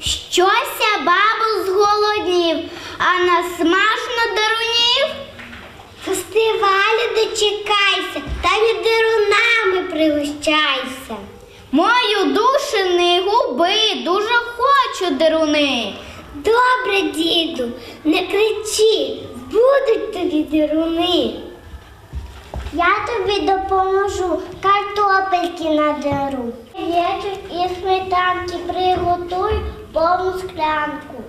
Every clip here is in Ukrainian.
Щося бабу зголоднів, а насмажно дарунів. Фестивалю дочекайся, та від дерунами пригощайся. Мою душу не губи, дуже хочу деруни. Добре, діду, не кричи, будуть тобі деруни. Я тобі допоможу, картопельки надеру. Яєчок і сметанки приготую повну склянку.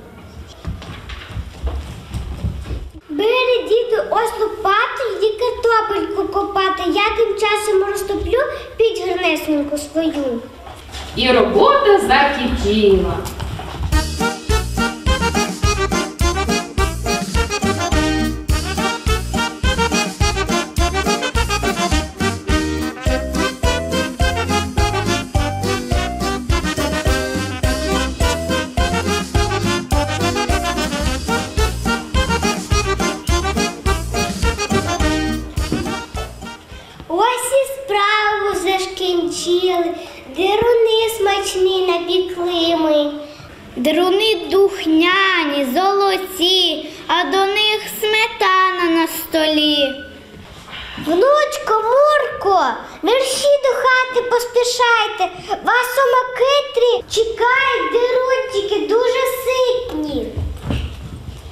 Бери, діду, ось лопату, йди картопельку копати. Я тим часом розтоплю піч гарнесеньку свою. І робота закипіла. Справу деруни смачні напікли ми. Деруни духняні, золоті, а до них сметана на столі. Внучко, Мурко, мерщі до хати поспішайте. Вас у макитрі чекають дерунчики дуже ситні.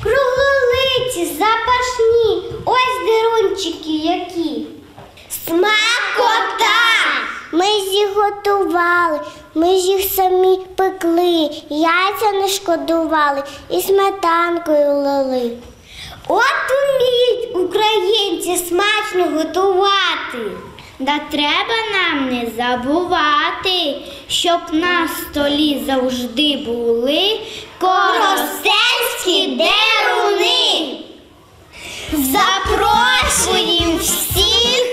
Круглолиці, запашні, ось дерунчики які. Смакота! Ми їх готували, ми їх самі пекли, яйця не шкодували і сметанкою лили. От уміють українці смачно готувати. Да треба нам не забувати, щоб на столі завжди були коростенські деруни. Запрошуємо всіх.